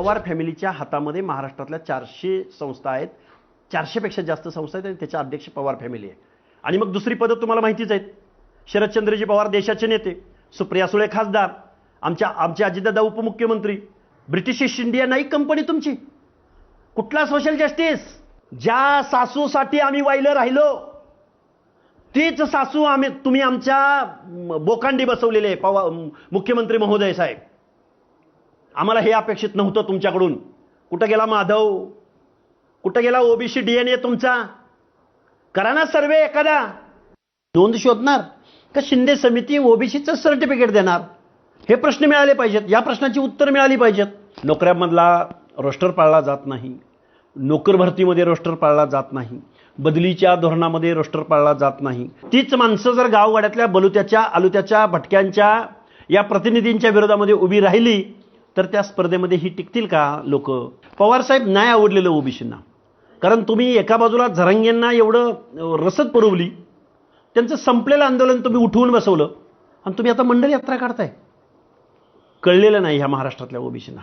पवार फॅमिलीच्या हातामध्ये महाराष्ट्रातल्या चारशे संस्था आहेत. चारशेपेक्षा जास्त संस्था आहेत आणि त्याच्या अध्यक्ष पवार फॅमिली आहे. आणि मग दुसरी पदं तुम्हाला माहितीच आहेत. शरदचंद्रजी पवार देशाचे नेते सुप्रिया सुळे खासदार आमच्या आमचे अजितदादा उपमुख्यमंत्री ब्रिटिश ईस्ट इंडिया नाही कंपनी तुमची? कुठला सोशल जस्टिस ज्या सासूसाठी आम्ही वाहिलं राहिलो तीच सासू आम्ही तुम्ही आमच्या बोकांडी बसवलेले आहे पवा मुख्यमंत्री महोदय साहेब. आम्हाला हे अपेक्षित नव्हतं तुमच्याकडून. कुठं गेला माधव? कुठं गेला ओबीसी ए तुमचा? करा ना सर्वे एखादा. नोंद शोधणार का शिंदे समिती ओबीसीचं सर्टिफिकेट देणार? हे प्रश्न मिळाले पाहिजेत. या प्रश्नाची उत्तर मिळाली पाहिजेत. नोकऱ्यामधला रोस्टर पाळला जात नाही. नोकर भरतीमध्ये रोस्टर पाळला जात नाही. बदलीच्या धोरणामध्ये रोस्टर पाळला जात नाही. तीच माणसं जर गावगाड्यातल्या बलुत्याच्या आलुत्याच्या भटक्यांच्या या प्रतिनिधींच्या विरोधामध्ये उभी राहिली तर त्या स्पर्धेमध्ये ही टिकतील का लोक? पवारसाहेब नाही आवडलेलं ओबीसींना. कारण तुम्ही एका बाजूला झरंगेंना एवढं रसद पुरवली त्यांचं संपलेलं आंदोलन तुम्ही उठवून बसवलं आणि तुम्ही आता मंडल यात्रा काढताय. कळलेलं नाही ह्या महाराष्ट्रातल्या ओबीसींना.